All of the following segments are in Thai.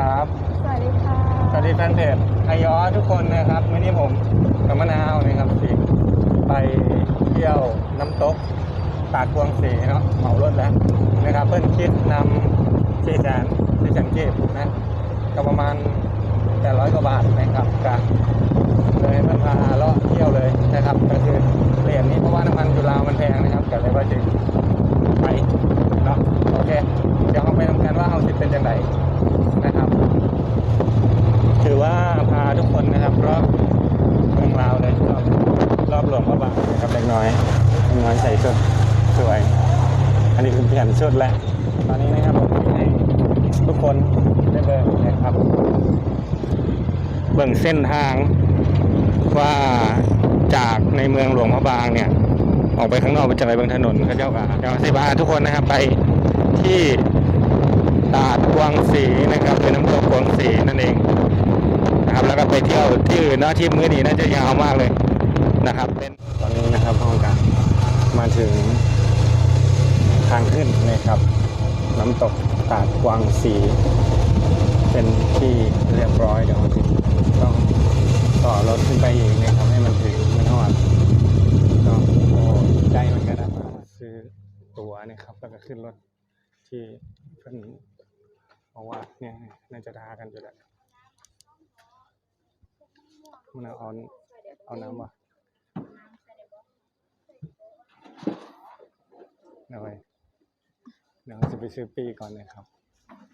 ครับ สวัสดีค่ะ สวัสดีแฟนเพจไอยอทุกคนนะครับวันนี้ผมกับมะนาวนะครับสิไปเที่ยวน้ำตกตาดกวางสีเนาะเหมารถแล้วนะครับ เพิ่นคิดนำสี่แสนสี่แสนเก็บนะก็ประมาณแปดร้อยกว่าบาทนะครับก็เลยเพิ่นพาเลาะเที่ยวเลยนะครับ ก็คือเปลี่ยนนี้เพราะว่าน้ำมันจุฬามันแพงนะครับก็เลยว่าจะไปเนาะโอเค เดี๋ยวเราไปทำกันว่าเอาสิเป็นยังไง นะครับ ถือว่าพาทุกคนนะครับรอบเมืองลาวเลยรอบรอบหลวงพระบางนะครับเล็กน้อยเล็กน้อยใส่ชุดสวย อันนี้คือเปลี่ยนชุดแล้วตอนนี้นะครับผมให้ทุกคนได้เบิ่งนะครับ เบิ่งเส้นทางว่าจากในเมืองหลวงพระบางเนี่ย ออกไปข้างนอกไปจะไปบางถนนเขาเจ้ากาเดี๋ยวสิบาทุกคนนะครับไปที่ ตาดกวางสีนะครับ เป็นน้ำตกกวางสีนั่นเองนะครับ แล้วก็ไปเที่ยวที่อื่นเนาะที่มื้อนี้น่าจะยาวมากเลยนะครับ เป็นตอนนี้นะครับห้องการมาถึงทางขึ้นนะครับ น้ำตกตาดกวางสี เป็นที่เรียบร้อยเดี๋ยวเราต้องต่อรถขึ้นไปอีกนะครับให้มันถึงมันหอดก็โอ้ใจมันก็นะซื้อตั๋วนะครับ แล้วก็ขึ้นรถที่เพิ่น บอกว่าเนี่ยน่าจะทากันอยู่แล้วมันเอาเอาน้ำวะเอาไว้เดี๋ยวเราจะไปซื้อปีก่อนนะครับ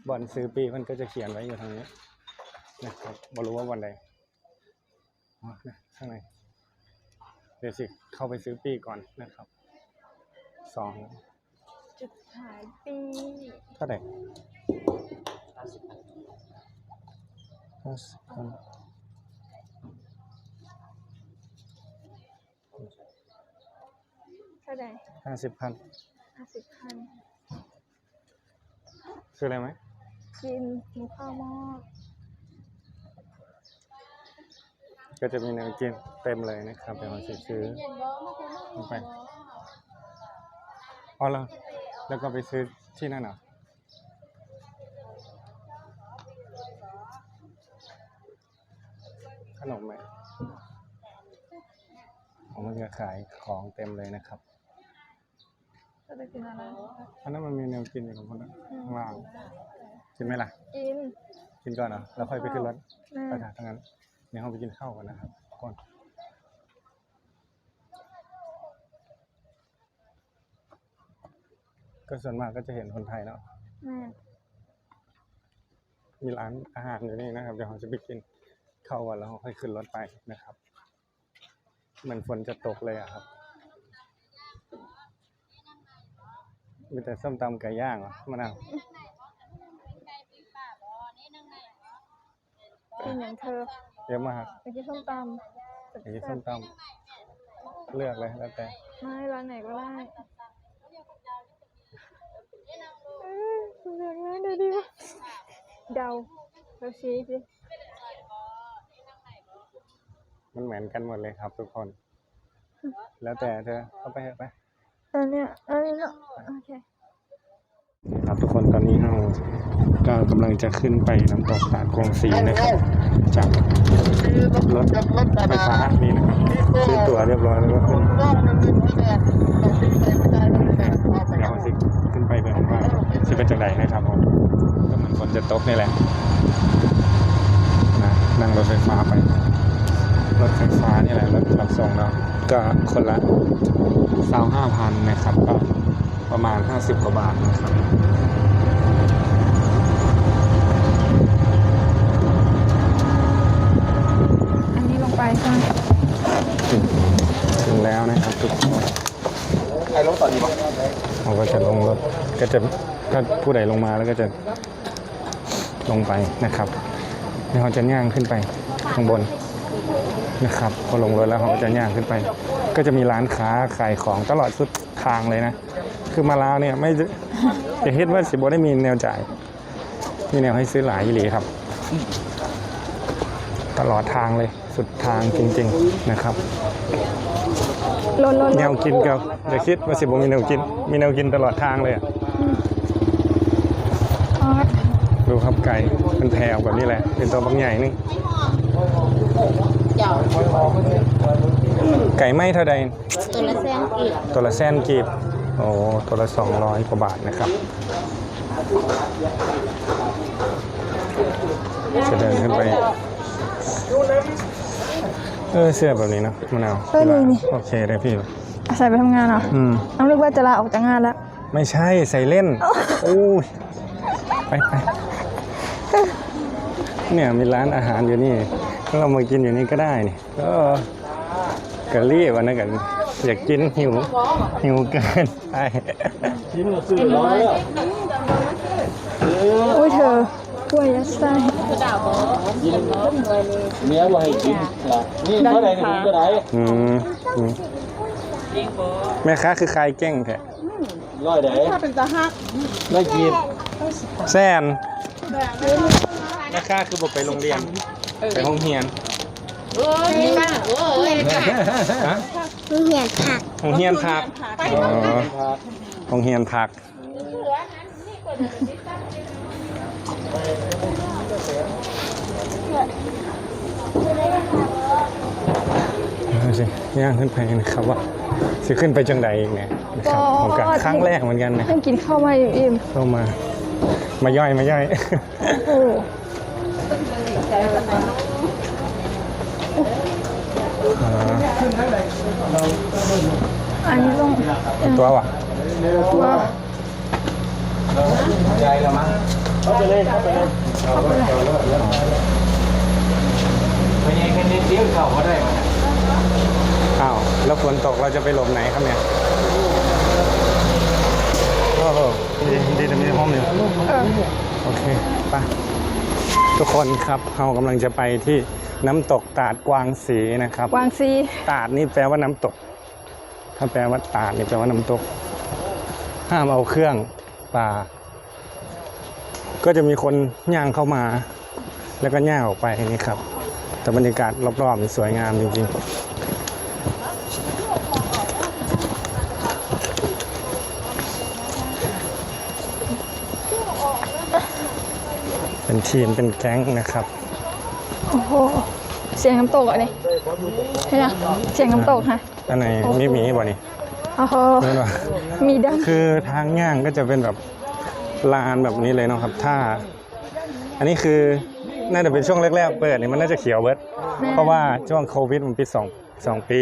บอนซื้อปีมันก็จะเขียนไว้อยู่ทางนี้นะครับบรู้ว่าวันใดอ๋อนะข้างในเดี๋ยวสิเข้าไปซื้อปีก่อนนะครับสองจุดขายปีเท่าไหร่ ห้าสิบพันเท่าไหร่ห้าสิบพันห้าสิบพันซื้ออะไรไหมกินหมูข้าวหม้อก็จะมีแนวกินเต็มเลยนะครับเดี๋ยวเราจะซื้อลงไปอ๋อแล้วแล้วก็ไปซื้อที่นั่นเหรอ นมไหมผมมันจะขายของเต็มเลยนะครับจะไปกินอะไรอันนั้นมันมีแนวกินอยู่ตรงนั้นข้างล่างกินไหมล่ะ กิน กินก่อนเหรอแล้วค่อยไปขึ้นรถแม่ไปทางนั้นเดี๋ยวเราไปกินข้าวกันนะครับก่อนก็ส่วนมากก็จะเห็นคนไทยเนาะแม่มีร้านอาหารอยู่นี่นะครับ เดี๋ยวเราจะไปกิน ข้าวกันแล้วเราค่อยขึ้นรถไปนะครับเหมือนฝนจะตกเลยอะครับ มีแต่ส้มตำไก่ย่างเหรอมะนาวกินอย่างเธอเยอะมากไปกินส้มตำอยากกินส้มตำเลือกเลยแล้วแต่ไม่ร้านไหนก็ได้เอ้ยคุณเลือกร้านเดียวดีวะเดาเราชี้สิ มันเหมือนกันหมดเลยครับทุกคน แล้วแต่เธอเข้าไปเถอะไปอันเนี้ยอันนี้เนาะโอเคครับทุกคนตอนนี้เราก็กำลังจะขึ้นไปน้ำตกตาดกวงสีนะครับจากรถไฟฟ้านี่นะครับซื้อตั๋วเรียบร้อยแล้วก็ขึ้นเดี๋ยวสิขึ้นไปเป็นว่าจะเป็นจังไดนะครับผมก็เหมือนฝนจะตกนี่แหละนะนั่งรถไฟฟ้าไป รถไฟฟ้านี่แหละรถรับส่งเราก็คนละสาวห้าพันนะครับ ก็ประมาณห้าสิบกว่าบาทนะครับอันนี้ลงไปใช่ไหมถึงถึงแล้วนะครับทุกคนใครลงตอนนี้วะเราก็จะลงรถก็จะถ้าผู้ใดลงมาแล้วก็จะลงไปนะครับแล้วเขาจะย่างขึ้นไปข้างบน นะครับพอลงรถแล้วเขาก็จะย่างขึ้นไป ก็จะมีร้านค้าขายของตลอดสุดทางเลยนะ คือมาลาวเนี่ยไม่จะเห็นว่าสิบได้มีแนวจ่าย มีแนวให้ซื้อหลายอีหลีครับ ตลอดทางเลยสุดทางจริง ๆนะครับลนลนแนวกินกับอย่าคิดว่าสิบมีแนวกิน มีแนวกินตลอดทางเลยอะออสดูดูครับไก่เป็นแพรวแบบนี้แหละ เป็นตัวบางใหญ่นึง เจ้าไก่ไหม้เท่าใดตัวละแสนกีบตัวละแสนกีบโอ้ตัวละสองร้อยกว่าบาทนะครับจะเดินขึ้นไปเออเสื้อแบบนี้เนอะมะนาวเออนี่นี่ โอเคได้พี่อาศัยไปทำงานเหรออืม น้องนึกว่าจะลาออกจากงานแล้ว ไม่ใช่ใส่เล่นโอ้ยไปไป เนี่ยมีร้านอาหารอยู่นี่เรามากินอยู่นี่ก็ได้นี่เออกะรีบวันนั้นกันอยากกินหิวหิวเกินไปอุ้ยเธอกล้วยยัดไส้เมียบ่ให้กินล่ะนี่เท่าไหร่นี่ก็ได้อืมอืมแม่ค้าคือใครเก่งแท้ร้อยได้ถ้าเป็นตาฮักได้กินแซน แม่ค้าคือบอกไปโรงเรียน ไปห้องเรียนโอ้ยนี่ค่ะโอ้ยฮะคือเหียนผักห้องเรียนพักอ๋อห้องเรียนพัก เอาสิย่างขึ้นไปนะครับว่าสิขึ้นไปจังใดอีกเนี่ยนะครับผมกับครั้งแรกเหมือนกันนะเพิ่งกินข้าวมาอิ่มเข้ามา มาย่อยมาย่อย ๆ โอ้ อ่า อันนี้ต้องตัวว่ะว่าใจแล้วมั้งเข้าไปเลยเข้าไปเลยไปยังกันนิดเดียวเข้าก็ได้มั้ยอ้าวแล้วฝนตกเราจะไปหลบไหนครับเนี่ยโอ้โหดีดีแต่มีห้องอยู่เออโอเคไปทุกคนครับเรากำลังจะไปที่ น้ำตกตาดกวางสีนะครับวางซีตาดนี่แปลว่าน้ำตก ถ้าแปลว่าตาดนี่แปลว่าน้ำตก ห้ามเอาเครื่องป่าก็จะมีคนย่างเข้ามา แล้วก็ย่างออกไปนี่ครับ แต่บรรยากาศรอบๆนี่สวยงามจริงๆเป็นทีมเป็นแก๊งนะครับ โอ้โห เสียงน้ำตกอะนี่เห็นไหมเสียงน้ำตกฮะอันไหนมีหมีบ่นี่โอ้โหเห็นปะมีดังคือทางย่างก็จะเป็นแบบลานแบบนี้เลยเนาะครับถ้า อันนี้คือน่าจะเป็นช่วงแรกๆเปิดนี่มันน่าจะเขียวเบิร์ดเพราะว่าช่วงโควิดมันปีสองสองปี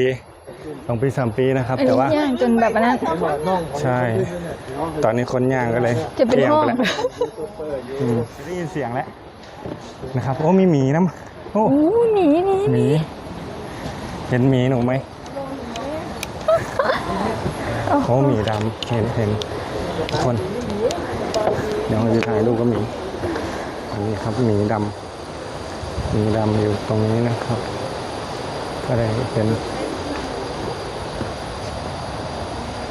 สองปีสามปีนะครับอันแต่นี้ว่าย่างจนแบบอันนั้นใช่ ตอนนี้คนย่างก็เลยจะเป็นลี่ยห้องไปแล้วอืมได้ยินเสียงแล้วนะครับ โอ้มีหมีนะ โอ้โอ้หนีหนีหมี เห็นหมีหนูไหมโอ้หมีดำเห็นเห็นทุกคน เดี๋ยวเราจะถ่ายรูปก็มีอันนี้ครับหมีดำหมีดำอยู่ตรงนี้นะครับ ก็ได้เห็น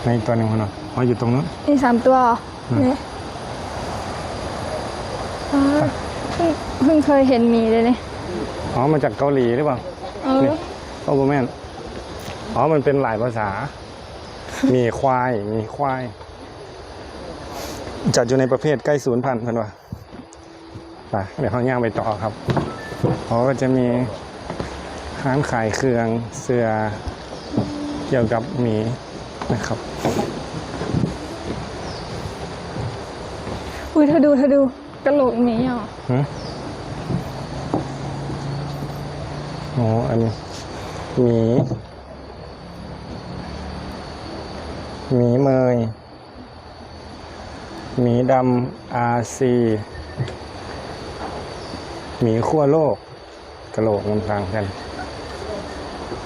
ในอีกตัวหนึ่งคนหน่อยอ๋ออยู่ตรงนู้นนี่สามตัวเหรออืมนี่อ่าเพิ่งเพิ่งเคยเห็นหมีเลยเนี่ย อ๋อมาจากเกาหลีหรือเปล่าเออนี่โอ้โหแม่นอ๋อมันเป็นหลายภาษา มีควาย มีควาย จัดอยู่ในประเภทใกล้ศูนย์พันธุ์เพันว่าไปเดี๋ยวเขาย่างไปต่อครับเขาก็จะมีร้านขายเครื่องเสื้อเกี่ยวกับหมีนะครับ อุ้ยเธอดูเธอดูกระโหลกหมีอะฮะโอ้อันนี้หมีหมีเมยหมีดำอาซีหมีขั้วโลกกระโหลกมันต่างกัน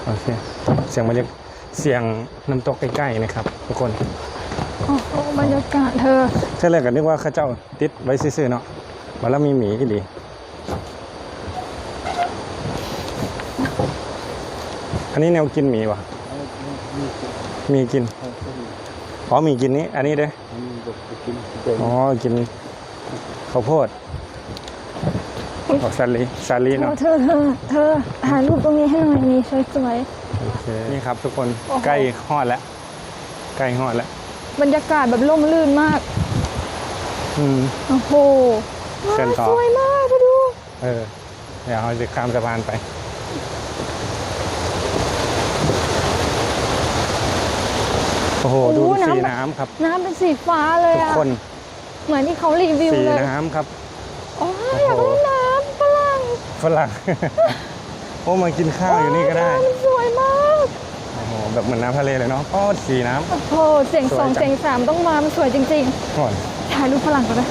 โอเคเสียงบรรยากเสียงน้ำตกใกล้ๆนะครับ ทุกคนโอ้โหบรรยากาศเธอใช่เลยก็นึกว่าเข้าเจ้าติดไว้ซื่อๆเนาะมาแล้วมีหมีที่ดี อันนี้แนวกินหมีวะมีกินอ๋อมีกินนี้ อันนี้เด้ออ๋อกินข้าวโพดออกซาลีซาลีเธอเนาะเธอเธอเธอถ่ายรูปตรงนี้ให้หน่อยนี่สวยโอเคนี่ครับ ทุกคนโอ้โหใกล้ฮอดแล้วใกล้ฮอดแล้วๆบรรยากาศแบบร่มรื่นมากอืมโอ้โหเชิญต่อสวยมากมาดู เออเดี๋ยวเราจะข้ามสะพานไป อ้โห ดูสีน้ำครับ น้ำเป็นสีฟ้าเลยทุกอะคนเหมือนที่เขารีวิวสีเลยน้ำครับ โอ้ยอยากโอ้โหเล่นน้ำฝรั่งฝรั่ง โอ้มากินข้าวอยู่นี่ก็ได้โยน้ำสวยมากโอ้โหแบบเหมือนน้ำทะเลเลยเนาะอ๋อสีน้โอ้โหเสียงสองสวยจัง เสียงสามต้องมามันสวยจริงำก่อนๆถ่ายรูปฝรั่งก่อนนะ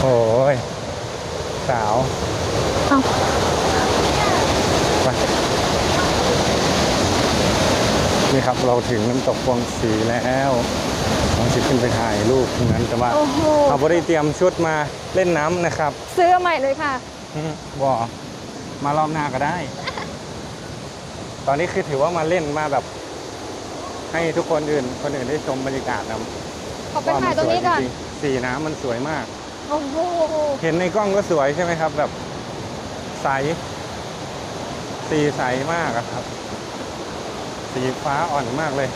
โอ้ยสาว เอา ไป นี่ครับเราถึงน้ำตกพวงสีแล้วลองสิขึ้นไปถ่ายรูปตรงนั้นแต่ว่าโอ้โห เราไม่ได้เตรียมชุดมาเล่นน้ำนะครับซื้อใหม่เลยค่ะ อืมบอมารอบหน้าก็ได้ ตอนนี้คือถือว่ามาเล่นมาแบบ ให้ทุกคนอื่น คนอื่นได้ชมบรรยากาศนะขอไปถ่ายตรงนี้ก่อนว่ามัสวยจริงๆสีน้ำมันสวยมาก โอ้โห เห็นในกล้องก็สวยใช่ไหมครับ แบบใส สีใสมากอะครับ สีฟ้าอ่อนมากเลย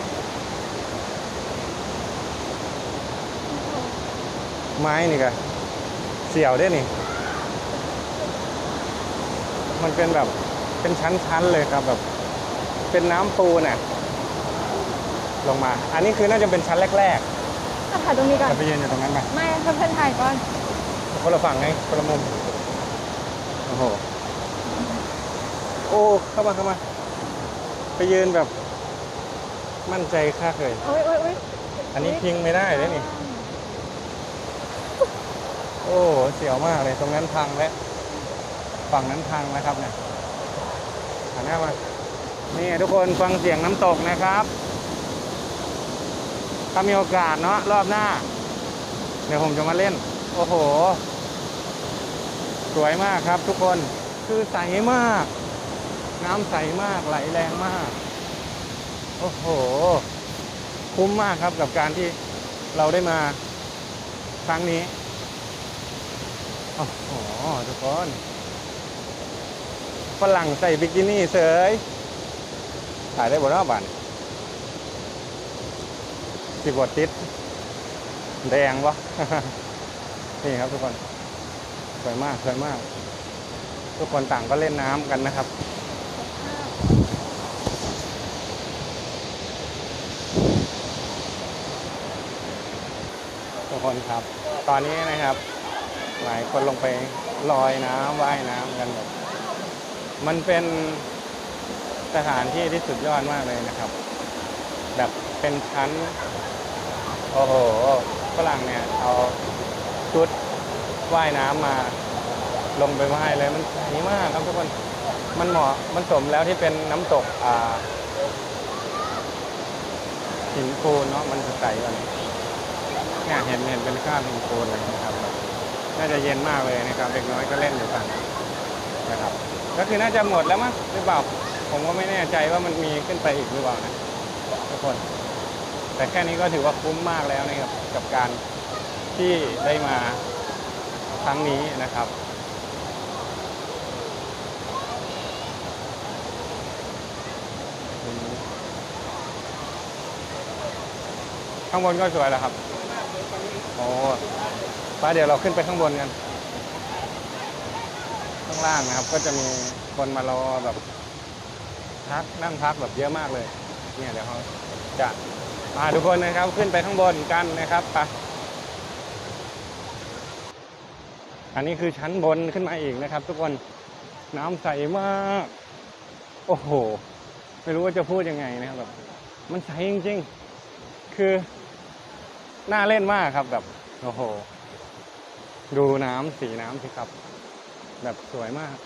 ไม้นี่ก็เสี่ยวได้นี่ มันเป็นแบบเป็นชั้นๆเลยครับแบบ เป็นน้ำปูน่ะลงมา อันนี้คือน่าจะเป็นชั้นแรกก็ถ่ายตรงนี้ก่อนๆจะไปยืนอยู่ตรงนั้นไปไม่เพื่อนๆถ่ายก่อน คนละฝั่งไงคนละมุม โอ้โห โอ้ เข้ามาเข้ามา ไปยืนแบบ มั่นใจค่าเคยโอ้ยโอ้ยโอ้ยอันนี้พิงไม่ได้เลยนี่ โอ้โหเสียวมากเลยตรงนั้นพังแล้วฝั่งนั้นพังแล้วครับเนี่ยหันหน้ามานี่ทุกคนฟังเสียงน้ำตกนะครับ ถ้ามีโอกาสเนาะรอบหน้า เดี๋ยวผมจะมาเล่น โอ้โห สวยมากครับทุกคนคือใสมาก น้ำใสมากไหลแรงมาก โอ้โห คุ้มมากครับกับการที่เราได้มาครั้งนี้ โอ้โห ทุกคนฝรั่งใส่บิกินี่เสยถ่ายได้บนรอบบันสิบวติด แดงวะนี่ครับทุกคน สวยมาก สวยมาก ทุกคนต่างก็เล่นน้ำกันนะครับ คนครับ ตอนนี้นะครับ หลายคนลงไปลอยน้ำว่ายน้ำกันแบบมันเป็นสถานที่ที่สุดยอดมากเลยนะครับ แบบเป็นชั้น โอ้โหฝรั่งเนี่ยเอาชุดว่ายน้ำมาลงไปว่ายเลยมันใสมากครับทุกคนมันเหมาะมันสมแล้วที่เป็นน้ำตกอ่าหินปูนเนาะมันใสกว่านี้ เนี่ยเห็นเห็นเป็นข้าวหินปูนเลยนะครับ น่าจะเย็นมากเลยนะครับเด็กน้อยก็เล่นอยู่กันนะครับ ก็คือน่าจะหมดแล้วมั้งหรือเปล่า ผมก็ไม่แน่ใจว่ามันมีขึ้นไปอีกหรือเปล่านะทุกคน แต่แค่นี้ก็ถือว่าคุ้มมากแล้วนะครับกับการที่ได้มาครั้งนี้นะครับข้างบนก็สวยแล้วครับ ป้าเดี๋ยวเราขึ้นไปข้างบนกัน ข้างล่างนะครับ ก็จะมีคนมารอแบบพักนั่งพักแบบเยอะมากเลย เนี่ยเดี๋ยวเขาจะพาทุกคนนะครับขึ้นไปข้างบนกันนะครับไปอันนี้คือชั้นบนขึ้นมาอีกนะครับ ทุกคนน้ำใสมาก โอ้โห ไม่รู้ว่าจะพูดยังไงนะครับแบบมันใสจริง ๆ คือน่าเล่นมากครับแบบ โอ้โห ดูน้ำสีน้ำสิครับ แบบสวยมาก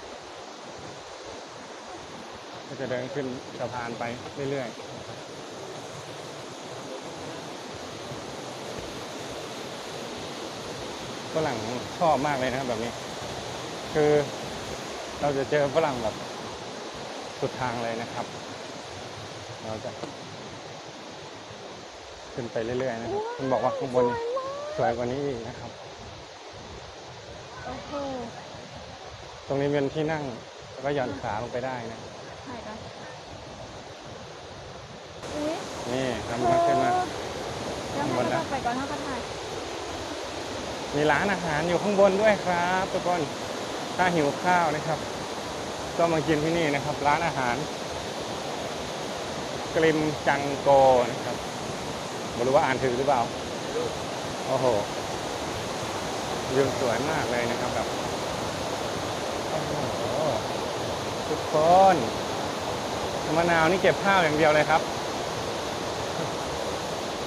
ก็จะเดินขึ้นสะพานไปเรื่อยๆฝรั่งชอบมากเลยนะแบบนี้ คือเราจะเจอฝรั่งแบบสุดทางเลยนะครับ เราจะขึ้นไปเรื่อยๆนะครับคุณบอกว่าข้างบนนี่ สวยกว่านี้อีกนะครับ โอ้โหตรงนี้เป็นที่นั่งแล้วก็หย่อนขาลงไปได้นะถ่ายกันอุ๊ยนี่ทำมาขึ้นมา เดี๋ยวข้างบนให้นะเราไปก่อนถ้าเขาถ่ายมีร้านอาหารอยู่ข้างบนด้วยครับทุกคนถ้าหิวข้าวนะครับ ก็มากินที่นี่นะครับ ร้านอาหาร กลิมจังโกนะครับไม่รู้ว่าอ่านถือหรือเปล่าโอ้โหวิวสวยมากเลยนะครับแบบโอ้โหทุกคนมะนาวนี่เก็บภาพอย่างเดียวเลยครับ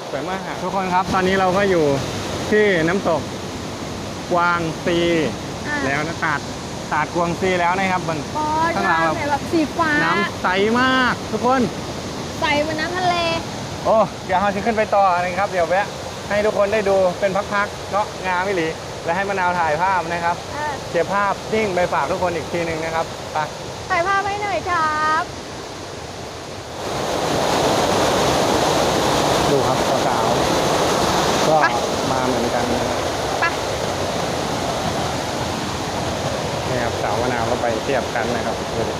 สวยมากทุกคนครับ ตอนนี้เราก็อยู่ที่น้ำตกกวางซีอะแล้วนะตัดตัดกวางซีแล้วนะครับมันปอข้างหลังแบบแบบสีฟ้าน้ำใสมาก ทุกคน ใสเหมือนน้ำทะเล โอ้เดี๋ยวเราจะขึ้นไปต่อนะครับ เดี๋ยวแวะ ให้ทุกคนได้ดูเป็นพักๆเนาะงามไม่หลีและให้มะนาวถ่ายภาพนะครับอะเก็บภาพนิ่งไปฝากทุกคนอีกทีหนึ่งนะครับไปถ่ายภาพให้หน่อยครับดูครับสาวๆก็มาเหมือนกันนะครับไปนี่ครับสาวมะนาวก็ไปเทียบกันนะครับดูดิ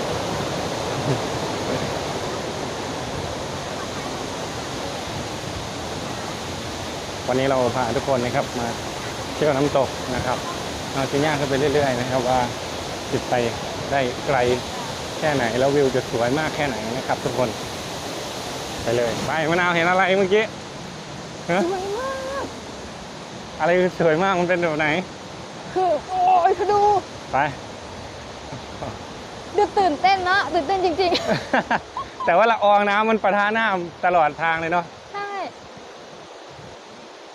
วันนี้เราพาทุกคนนะครับมาเที่ยวน้ำตกนะครับเราจะย่างขึ้นไปเรื่อย ๆ นะครับ ว่าจิตไปได้ไกลแค่ไหนแล้ววิวจะสวยมากแค่ไหนนะครับ ทุกคน ไปเลยไปมะนาวเห็นอะไรเมื่อกี้ฮะสวยมากอะไรคือสวยมากมันเป็นแบบไหน คือโอ้ยคือดูไปดูตื่นเต้นเนอะตื่นเต้นจริงแต่ว่าละอองน้ำมันประทะหน้าตลอดทางเลยเนาะๆใช่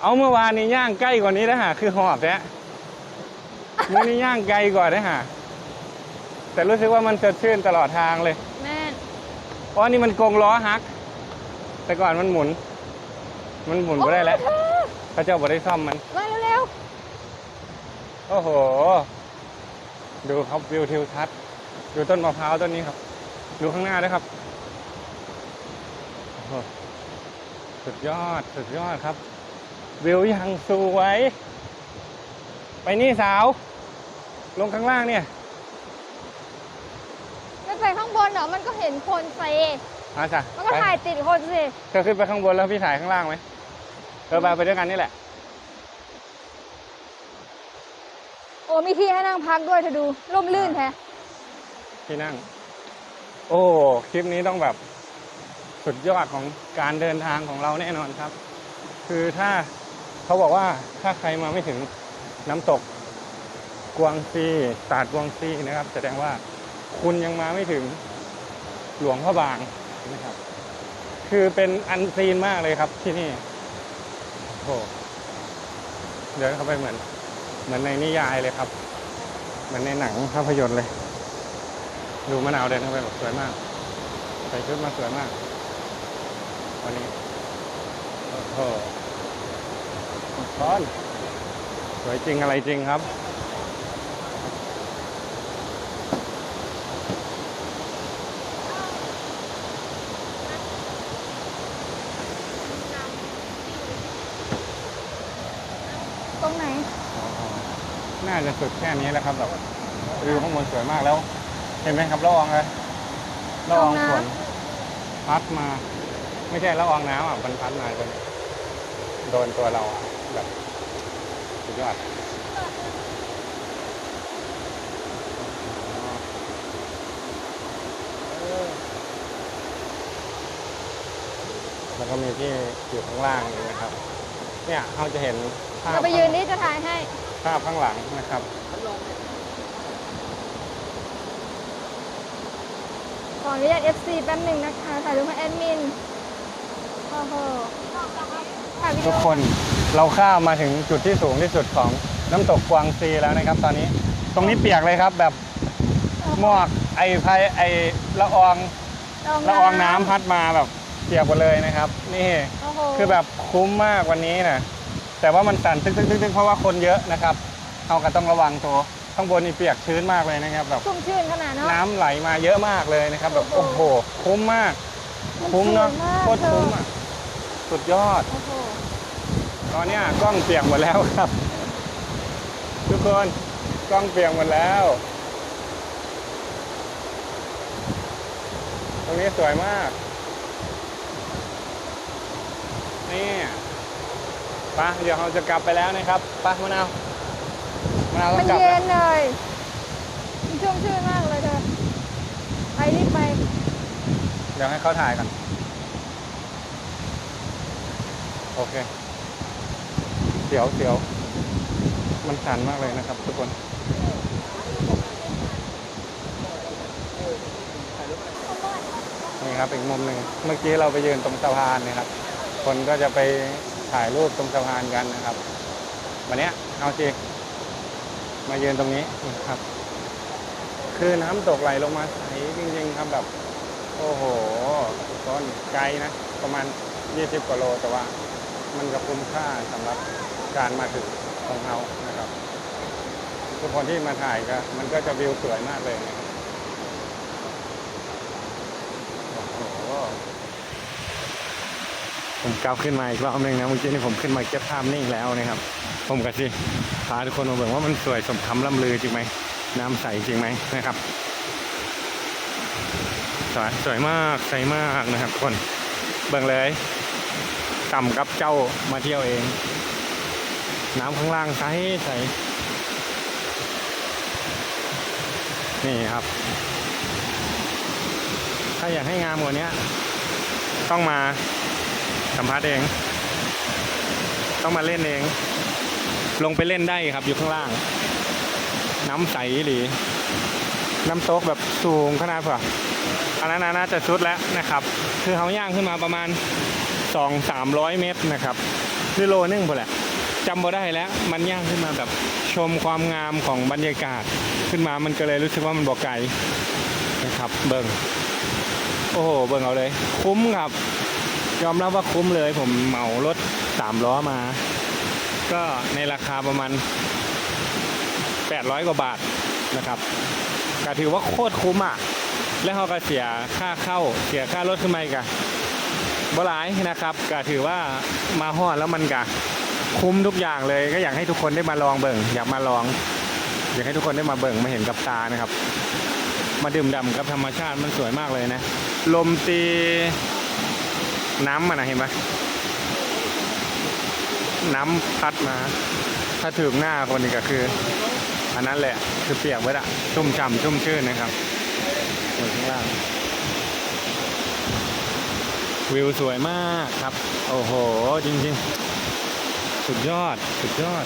เอาเมื่อวานนี้ย่างใกล้กว่านี้นะฮะคือหอบแท้เมื่อนี้ย่างไกลกว่านะฮะแต่รู้สึกว่ามันสดชื่นตลอดทางเลยแม่นเพราะนี่มันกงล้อฮัก แต่ก่อนมันหมุน มันหมุนไม่ได้แล้วโอ้ยพระเจ้าบอกได้ซ่อมมันเธอมาเร็วโอ้โห ดูครับวิวทิวทัศน์ดูต้นมะพร้าวต้นนี้ครับ ดูข้างหน้าด้วยครับโอ้โหสุดยอด สุดยอดครับ วิวยังสวย ไปนี่สาว ลงข้างล่างเนี่ยๆไม่ไปข้างบนเหรอ มันก็เห็นคนเซมาจ้ะมันก็ไปถ่ายติดคนสิ เธอขึ้นไปข้างบนแล้วพี่ถ่ายข้างล่างไหมเออไปไปด้วยกันนี่แหละ โอ้มีที่ให้นั่งพักด้วยเธอดูร่มรื่นแท้ที่นั่ง โอ้ คลิปนี้ต้องแบบสุดยอดของการเดินทางของเราแน่นอนครับ คือถ้า เขาบอกว่าถ้าใครมาไม่ถึงน้ำตกกวางซีตาดกวางซีนะครับ แสดงว่าคุณยังมาไม่ถึงหลวงพระบางนะครับ คือเป็นอันซีนมากเลยครับที่นี่โอ้เดินเข้าไปเหมือน เหมือนในนิยายเลยครับ เหมือนในหนังภาพยนตร์เลย ดูมะนาวเดินเข้าไปแบบสวยมากใส่ชุดมาสวยมากวันนี้โอ้ โหร้อนสวยจริงอะไรจริงครับ ตรงไหน น่าจะสุดแค่นี้แหละครับแบบวิวข้างบนสวยมากแล้ว เห็นไหมครับละอองเลยละอองฝนพัดมา ไม่ใช่ละอองน้ำอะมันพัดมาจนโดนตัวเราอะ แบบสุดยอดแล้วก็มีที่อยู่ข้างล่างอีกนะครับ เนี่ยเราจะเห็นภาพเราไปยืนนี่จะถ่ายให้ภาพข้างหลังนะครับขออนุญาต FC แป๊บหนึ่งนะคะถ่ายรูปให้แอดมินโอ้โหถ่ายวิดีทุกโอคน เราข้ามมาถึงจุดที่สูงที่สุดของน้ำตกกวางซีแล้วนะครับ ตอนนี้ตรงนี้เปียกเลยครับ แบบหมอกไอไพไอละอองละอองน้ำพัดมาแบบเปียกหมดเลยนะครับ นี่โอ้โหคือแบบคุ้มมากวันนี้นะแต่ว่ามันสั่นตึ๊กตึ๊กตึ๊กตึ๊กเพราะว่าคนเยอะนะครับเอาก็ต้องระวังตัวข้างบนนี่เปียกชื้นมากเลยนะครับแบบชุ่มชื่นขนาดเนาะ น้ำไหลมาเยอะมากเลยนะครับ แบบโอ้โอ้โห โหคุ้มมาก คุ้มเนาะสวยมากโคตรคุ้มอะสุดยอด โอ้โห ตอนเนี้ยกล้องเปียกหมดแล้วครับ ทุกคนกล้องเปียกหมดแล้ว ตรงนี้สวยมากนี่ปะเดี๋ยวเราจะกลับไปแล้วนะครับปะมะนาวมะนาวต้มัอนงกลับเย็แล้วนเลยมันชุ่มชื่นมากเลยเธอไปรีบไป เดี๋ยวให้เขาถ่ายกันโอเคเสียวเสียวมันชันมากเลยนะครับ ทุกคนนี่ครับอีกมุมหนึ่งเมื่อกี้เราไปยืนตรงสะพานนะครับ คนก็จะไปถ่ายรูปตรงสะพานกันนะครับ วันนี้เอาจริงมายืนตรงนี้นะครับ คือน้ำตกไหลลงมาใสจริงๆครับแบบ โอ้โหต้นไกลนะ ประมาณ 20กว่าโลแต่ว่า มันก็คุ้มค่าสำหรับ การมาถึงของเรานะครับ ทุกคนที่มาถ่ายก็มันก็จะวิวสวยมากเลยนะครับโอ้โหผมก้าวขึ้นมาอีกรอบหนึงนะเมื่อกี้นี่ผมขึ้นมาเก็บภาพนิ่งแล้วนะครับ ผมก็สิพาทุกคนมาเบิ่งว่ามันสวยสมคำล่ำลือจริงไหมน้ำใสจริงไหมนะครับสวยสวยมากใสมากนะครับทุกคนเบิ่งเลยต่ำกับเจ้ามาเที่ยวเอง น้ำข้างล่างใสใสนี่ครับ ถ้าอยากให้งามกว่านี้ต้องมาสัมผัสเอง ต้องมาเล่นเอง ลงไปเล่นได้ครับอยู่ข้างล่าง น้ำใสหรือ น้ำตกแบบสูงขนาดเปล่าอันนั้นน่าจะสุดแล้วนะครับ คือเขาย่างขึ้นมาประมาณ 2 300 เมตรนะครับหรือโลนึงพอแหละ จำบ่ได้แล้วมันย่างขึ้นมาแบบชมความงามของบรรยากาศขึ้นมามันก็เลยรู้สึกว่ามันบอกไกลนะครับ เบิ่งโอ้โหเบิ่งเอาเลย คุ้มครับ ยอมรับว่าคุ้มเลย ผมเหมารถสามล้อมา ก็ในราคาประมาณ 800 กว่าบาทนะครับก็ถือว่าโคตรคุ้มอะ แล้วเขาก็เสียค่าเข้าเสียค่ารถขึ้นมาอีกอะบ่หลายนะครับก็ถือว่ามาฮอดแล้วมันก็ คุ้มทุกอย่างเลยก็อยากให้ทุกคนได้มาลองเบิ่งอยากมาลอง อยากให้ทุกคนได้มาเบิ่งมาเห็นกับตานะครับ มาดื่มด่ำกับธรรมชาติมันสวยมากเลยนะ ลมตีน้ำมันนะเห็นไหมน้ำพัดมา ถ้าถึงหน้าคนนี้ก็คือ อันนั้นแหละคือเปียกไว้ละชุ่มฉ่ำชุ่มชื่นนะครับส่วนข้างล่างวิวสวยมากครับ โอ้โห จริงๆ สุดยอด สุดยอด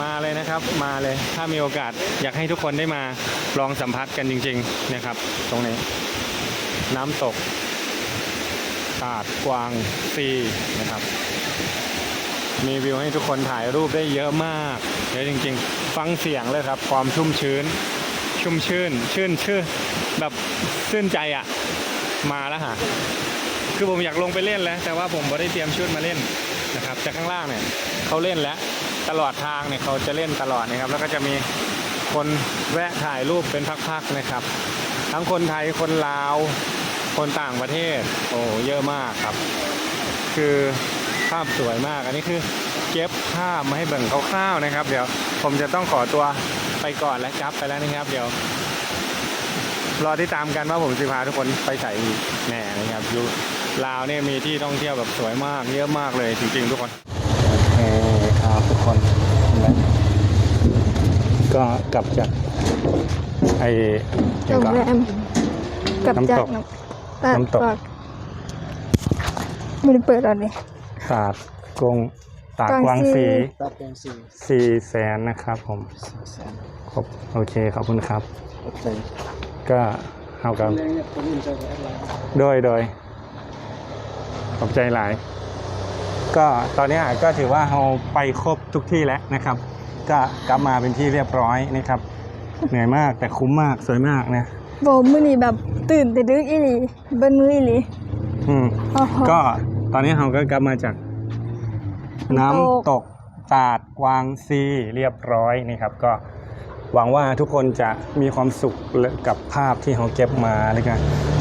มาเลยนะครับ มาเลย ถ้ามีโอกาสอยากให้ทุกคนได้มาลองสัมผัสกันจริง ๆ นะครับ ตรงนี้ น้ำตกตาดกวางซีนะครับมีวิวให้ทุกคนถ่ายรูปได้เยอะมากเยอะจริง ๆ ฟังเสียงเลยครับ ความชุ่มชื้น ชุ่มชื่น ชื่นชื่นแบบชื่นใจอะ่ะ มาแล้วฮะ คือผมอยากลงไปเล่นแล้ว แต่ว่าผมไม่ได้เตรียมชุดมาเล่นนะครับจากข้างล่างเนี่ยเขาเล่นแล้วตลอดทางเนี่ยเขาจะเล่นตลอดนะครับ แล้วก็จะมีคนแวะถ่ายรูปเป็นพักๆนะครับ ทั้งคนไทยคนลาว คนต่างประเทศ โอ้เยอะมากครับ คือภาพสวยมากอันนี้คือเก็บภาพมาให้เบิ่งคร่าวๆนะครับ เดี๋ยวผมจะต้องขอตัวไปก่อนและจับไปแล้วนะครับ เดี๋ยวรอที่ตามกันว่าผมจะพาทุกคนไปใส่อีกแน่นะครับอยู่ ลาวเนี่ยมีที่ท่องเที่ยวแบบสวยมากเยอะมากเลยจริงๆทุกคนโอเคครับทุกคนก็กลับจากไอโรงแรมกลับจากน้ำตกตาดน้ำตกปากไม่ได้เปิดอะไรตาดกงตาดกกวาวางงซีสีตัดเป็นสี่สี่แสนนะครับผมแสนขอบโอเคขอบคุณครับโอเคก็เอากับเรื่องเนี่ยคนอื่นจะแอดไลน์โดยโดย ขอบใจหลาย ก็ตอนนี้ก็ถือว่าเราไปครบทุกที่แล้วนะครับ ก็กลับมาเป็นที่เรียบร้อยนะครับ เหนื่อยมากแต่คุ้มมากสวยมากนะโบมือนี่แบบตื่นแต่ดึกอีหลีเบิ้ลมืออีหลีอืมโอ้โหก็ตอนนี้เราก็กลับมาจาก น้ำน้ำตตกกตาดกวางซีเรียบร้อยนี่ครับ ก็หวังว่าทุกคนจะมีความสุขกับภาพที่เขาเก็บมาแล้วก็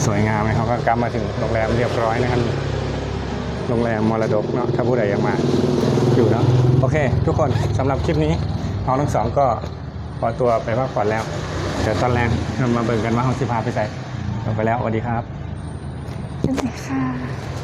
สวยงามนะครับก็กลับมาถึงโรงแรมเรียบร้อยนะครับ โรงแรมมรดกเนาะถ้าผู้ใดอยากมาอยู่เนาะโอเค ทุกคนสำหรับคลิปนี้เราทั้งสองก็ขอตัวไปพักผ่อนแล้ว เดี๋ยวตอนแรงเรามาเบิ่งกันว่าเขาสิพาไปใส่ไปแล้วสวัสดีครับ สวัสดีค่ะ